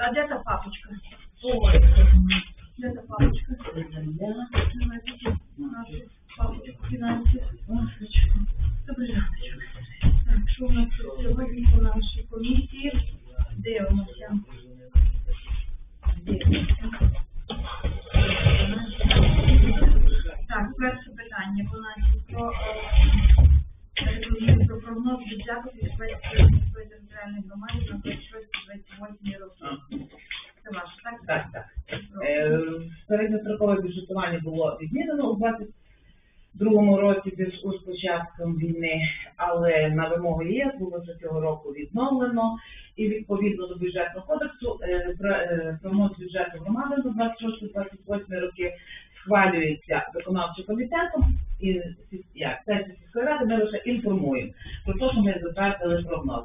А де та папочка? Ой, де та папочка? Давайте, папочку фінансів. Добре, Середньострокове бюджетування було відмінено у 22 році з початком війни, але на вимогу ЄС було за цього року відновлено і відповідно до бюджетного кодексу е, е, прогноз бюджету громади на 26-28 роки схвалюється виконавчим комітетом і як сесія сільської ради ми лише інформуємо про те, що ми затвердили прогноз.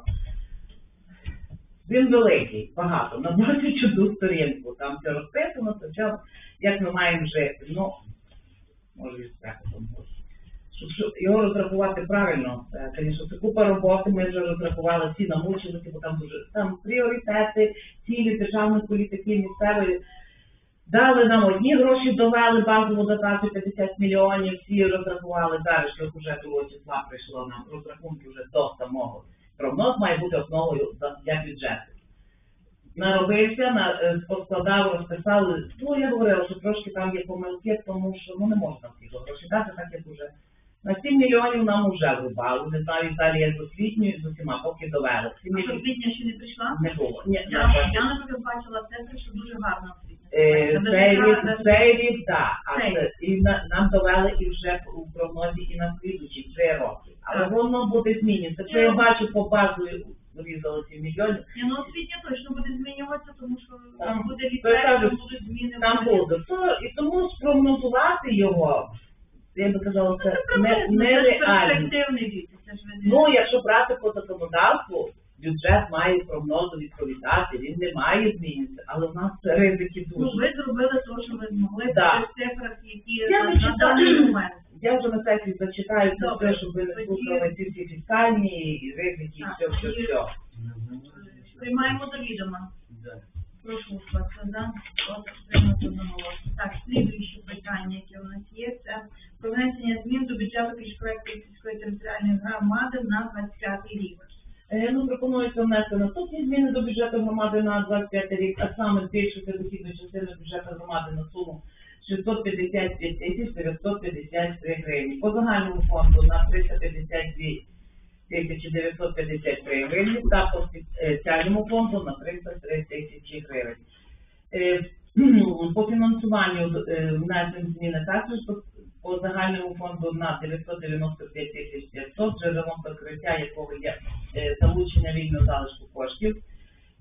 Він великий, багато, на 21 сторінку. Там все розписано, це як ми маємо жити. Ну, може і так, тому. Щоб, його розрахувати правильно, е, звісно, це купа роботи, ми вже розрахували, всі намучилися, бо там дуже там пріоритети, цілі державної політики місцевої. Дали нам одні гроші, довели базову дотацію 50 мільйонів, всі розрахували далі, що вже 2 числа прийшло нам розрахунки вже до самого. Прогноз має бути основою для бюджету. Наробився, на, е, поскладав, розписали. Ну, я говорила, що трошки там є помилки, тому що ну, не можна всі гроші дати, так як уже. На 7 мільйонів нам вже врубали. Не знаю, далі як освітньою, з усіма, поки довели. 7 А що мільйонів ще не прийшла? не було. Ні, не Я, було. я, наприклад, бачила цифри, що дуже гарно освітня. Е, Це Цей рік, гарно. цей рік, так. А і на, нам довели і вже у прогнозі і на слідучі три роки. Але воно буде змінюватися. Це я бачу по базові врізали 7 мільйонів. Ні, ну освітня точно буде змінюватися, тому що Там, буде ліцей, будуть зміни. Там буде. То, і тому спрогнозувати його, я би казала, це не, Це ж нереально. вік, це ж ви Ну, якщо брати по законодавству, бюджет має прогнозу відповідати, він не має змінитися, але в нас ризики Ну, ви зробили те, що ви змогли Да. в цифрах, які Я не на читала. Я вже на сесії зачитаю це Добре. щоб ви не Тоді- слухали ці всі фіскальні і ризики, і Так, все, все, тоді- все. Приймаємо до відома. Прошу вас, да? От приймати одноголосно. Так, слідуюче питання, яке у нас є, це про внесення змін до бюджету Київської сільської територіальної громади на 25 рік. Е, Ну, пропонується внести наступні зміни до бюджету громади на 25 рік, а саме збільшити дохідну частину бюджету громади на суму 655 тисяч 953 гривні. По загальному фонду на 352 тисячі 953 гривні та по спеціальному фонду на 303 тисячі гривень. Е, По фінансуванню е, внесені зміни також по, по загальному фонду на 995 тисяч 500, джерелом покриття якого є е, залучення вільного залишку коштів.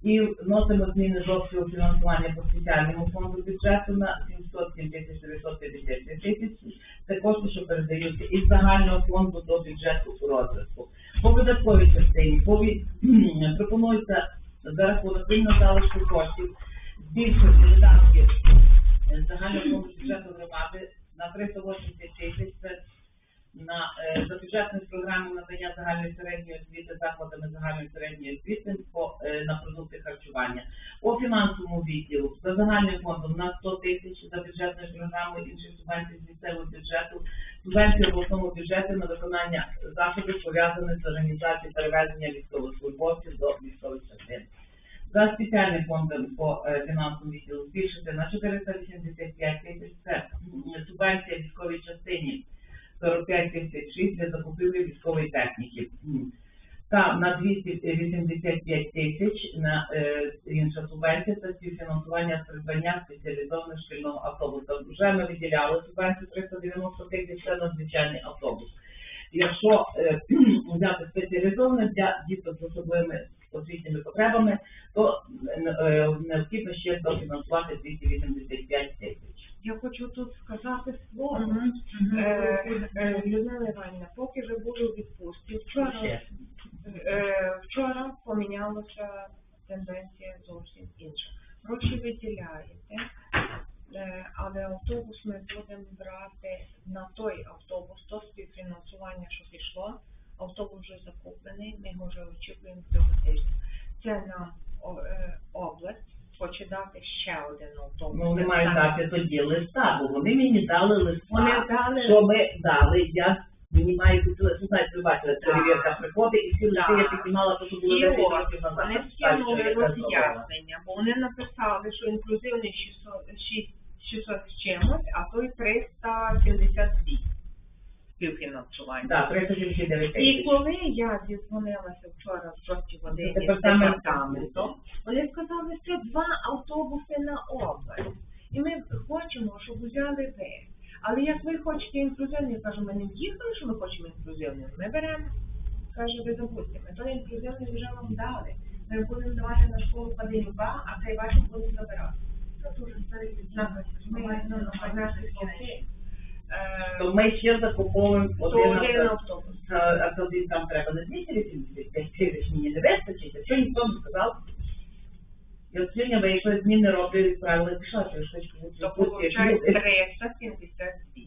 І вносимо зміни з обсягу фінансування по спеціальному фонду бюджету на 707 тисяч 953 тисячі. Це кошти, що передаються із загального фонду до бюджету у розвитку. По видатковій частині повід... пропонується за рахунок залишку коштів збільшити видатки е, загального фонду бюджету громади на 380 тисяч. На е, за бюджетною програмою надання загальної середньої освіти закладами загальної середньої освіти по е, на продукти харчування. По фінансовому відділу за загальним фондом на 100 тисяч за бюджетною програмою інших субвенцій з місцевого бюджету, субвенції обласному бюджету на виконання заходів пов'язаних з організацією перевезення військовослужбовців до військових частин. За спеціальним фондом по е, фінансовому відділу збільшити на 485 тисяч. Це субвенція військовій частині 45 тисяч для закупівлі військової техніки. Та на 285 тисяч на е, інша субвенція це співфінансування придбання спеціалізованого шкільного автобуса. Вже ми виділяли субвенцію 390 тисяч, це надзвичайний автобус. Якщо е, взяти спеціалізоване для діток з особливими освітніми потребами, то е, необхідно ще дофінансувати 285 тисяч. Я хочу тут сказати слово. Мгм, мгм. Е, е, Людмила Іванівна, поки ви були у відпустці, вчора, е, вчора помінялася тенденція зовсім інша. гроші виділяєте, е, але автобус ми будемо брати на той автобус, то співфінансування, що пішло. Автобус вже закуплений, ми його вже очікуємо цього тижня. Це нам о- е, область хоче дати ще один автобус. Ну, вони мають дати тоді листа, бо вони мені дали листа, Вони дали що ми дали, я мені має бути лист, ну, знаєте, ви бачили, перевірка приходить, і всі листи я Так. піднімала, то що було І от, років назад. вони Так, скинули роз'яснення, бо вони написали, що інклюзивний 600, 6 600 з чимось, а той 372 співфінансування. Так, 379 І коли я дізвонилася вчора в 6 годині з Департамент. департаментом, вони сказали, що два автобуси на область. І ми хочемо, щоб взяли ви. Але як ви хочете інклюзивний, я кажу, ми не в'їхали, що ми хочемо інклюзивний. Ми беремо, каже, ви забудьте, ми той інклюзивний вже вам дали. Ми будемо давати на школу Паденюка, а цей ваші будемо забирати. Це дуже старий ми, ну, на наших. Е, То ми ще закуповуємо один автобус. а, тоді там треба не 285 тисяч, мені не вистачить, а що ніхто не сказав. І от сьогодні вийшли зміни роблю, відправили пішла, що я ж хочу То виходить 372.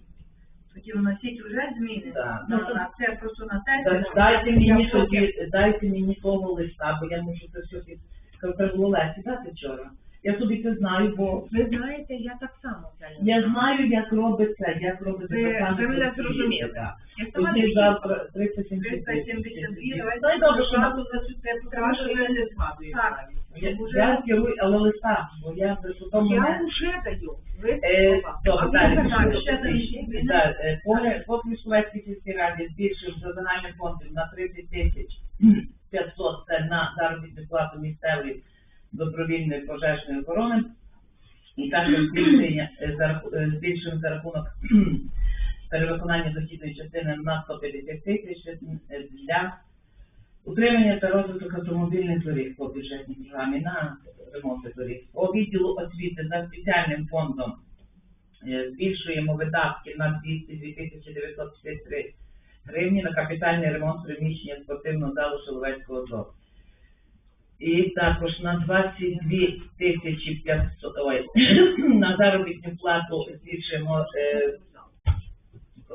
Тоді вносіть вже зміни. Да. Ну, на це просто на Та сесію. Дайте мені тоді, дайте мені того листа, бо я можу це все під треба було Лесі дати вчора. Я собі це знаю, бо Ви знаєте, я так само це не я знаю. як робиться, як робиться Ви- ви мене зрозуміли. Я сама Тоді не завтра 372. 372, давайте добре, що зразу на- це, тому не згадуєте. Так. я, я керую, але листа, бо я вже Я вже даю. Ви Е, добре, далі. за е, по- По Київській сільській раді збільшив за загальним фондом на 30 тисяч 500 це на заробітну плату місцевої добровільної пожежної охорони. І також збільшення е, е, збільшуємо за рахунок перевиконання дохідної частини на 150 тисяч для утримання та розвиток автомобільних доріг по бюджетній програмі на ремонт доріг. По відділу освіти за спеціальним фондом е, збільшуємо видатки на 202 тисячі 953 гривні на капітальний ремонт приміщення спортивного залу Шиловецького ДО. І також на 22 тисячі 500, ой, на заробітну плату збільшуємо е,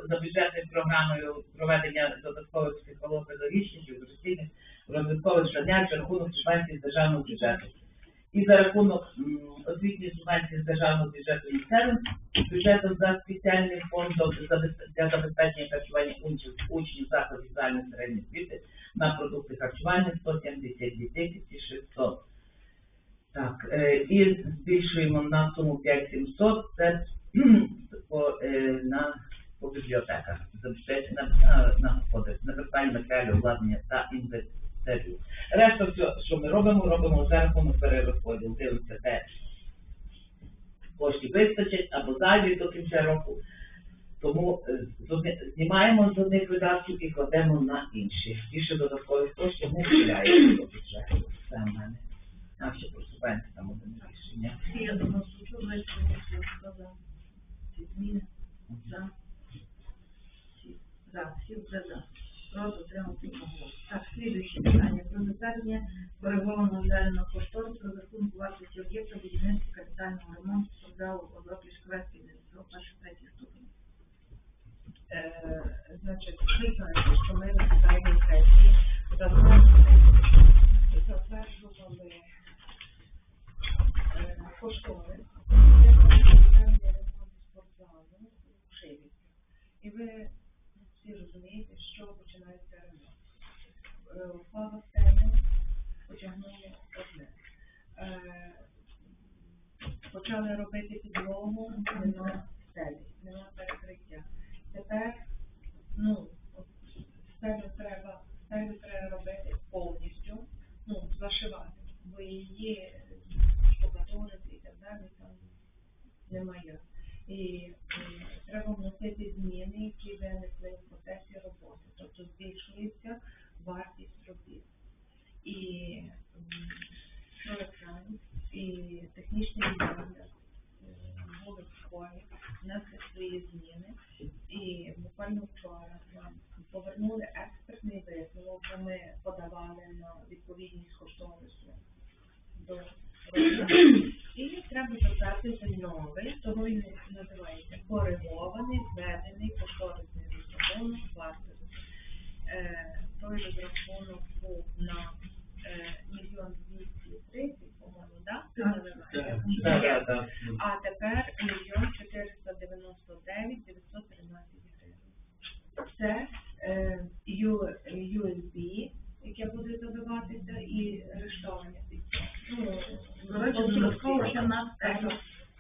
за бюджетною програмою проведення додаткових психолого-педагогічних і професійних розвиткових занять за рахунок субвенцій з державного бюджету. І за рахунок освітньої субвенції з державного бюджету місцевим бюджетом за спеціальним фондом для забезпечення харчування учнів, учнів закладів загальної середньої освіти на продукти харчування 172 тисячі 600. Так, е, і збільшуємо на суму 5700, це по, е, на по бібліотеках, забезпечення на, на господарство, на вертальні матеріалі, обладнання та інвентарю. Решта все, що ми робимо, робимо за рахунок перерозподілу. Дивимося, де коштів вистачить або зайві до кінця року. Тому е, знімаємо з одних видатків і кладемо на інші. Більше додаткових коштів не виділяємо до бюджету. Це в мене. А ще про субвенції там одне рішення. Я думаю, що комісію сказав. Ці зміни. За. За. Всі вже за. Проти отримати голосу. Так, слідуюче питання. Про затвердження коригованого зеленого кошторису розрахунку вартості об'єкта будівництва капітального ремонту создав обробки Шквецький ДСО перший третій ступень. Е, значить, ви знаєте, що ми на попередній сесії затверджували затверджували е, кошторис для капітального ремонту спортзалу у Шиві. І ви всі розумієте, що починається ремонт. Е, Впала стеля, потягнули одне. Е, Почали робити підлогу, нема стелі, нема перекриття. Тепер, ну, стелю треба, стелю треба робити повністю, ну, зашивати, бо її штукатурити і так далі там немає. І е, треба вносити зміни, які виникли в процесі роботи, тобто збільшується вартість робіт. І м, і технічний дизайнер е, були в школі, внесли свої зміни. І буквально вчора нам повернули експертний висновок, бо ми подавали на відповідність кошторису до розгляду. І новий, тому він називається коригований, зведений, кошторисний розрахунок вартості. Той розрахунок був на е, мільйон двісті тридцять, по-моєму, так. А тепер мільйон чотириста дев'яносто дев'ять дев'ятсот тринадцять гривень. Це е, Ю- USB, яке буде додаватися, і рештовання під це. Ну, Коротше, додатково ще в нас Так. теж.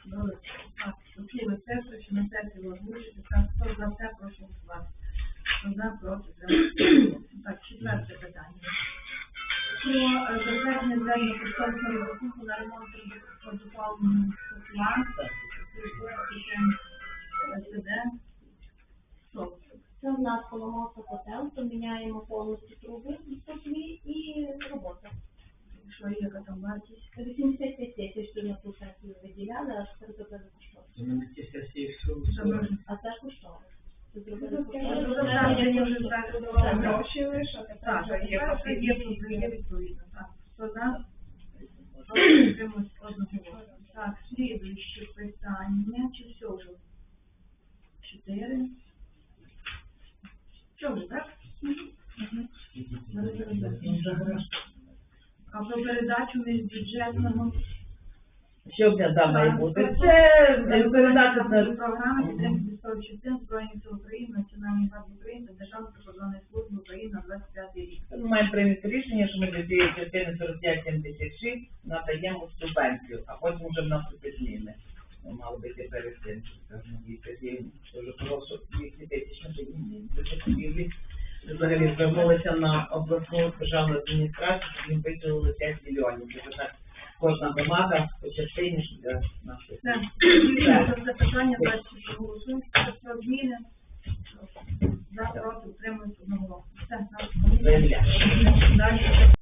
були. Так, Оці листевки, що на сесії озвучити, там хто за все, прошу голосувати. Хто за, проти, за. Так, четверте питання. Про е, затвердження звернення кошторисного розрахунку на ремонт водопаливного котла. СД. Це в нас поламався котел, то міняємо повністю труби котлі і робота. Що є, яка там вартість? 85 тисяч що на ту сесію виділяли, а кошторис. Що ми вже А це кошторис. Це Ну, кошторис. Гроші лише, Так, є відповідно. Так. Так, слідуюче питання, чи все вже? Чотири. Що вже, так? А про передачу міжбюджетного Що в нас має бути? Це е, передати на програми підтримки військових частин Збройних сил України, Національної гвардії України та Державної прикордонної служби України на 25 рік. Ми маємо прийняти рішення, що ми для цієї частини 45-76 надаємо субвенцію, а потім вже вносити зміни. Ну, мало бути перед тим, що вже прошу 200 тисяч на зміни. закупівлі. Взагалі звернулися на обласну державну адміністрацію, їм виділили 5 мільйонів. Це так кожна громада по частині для наших. Все, це питання, далі проголосуємо, про зміни. За, проти, утримують одного. Все, на Земля.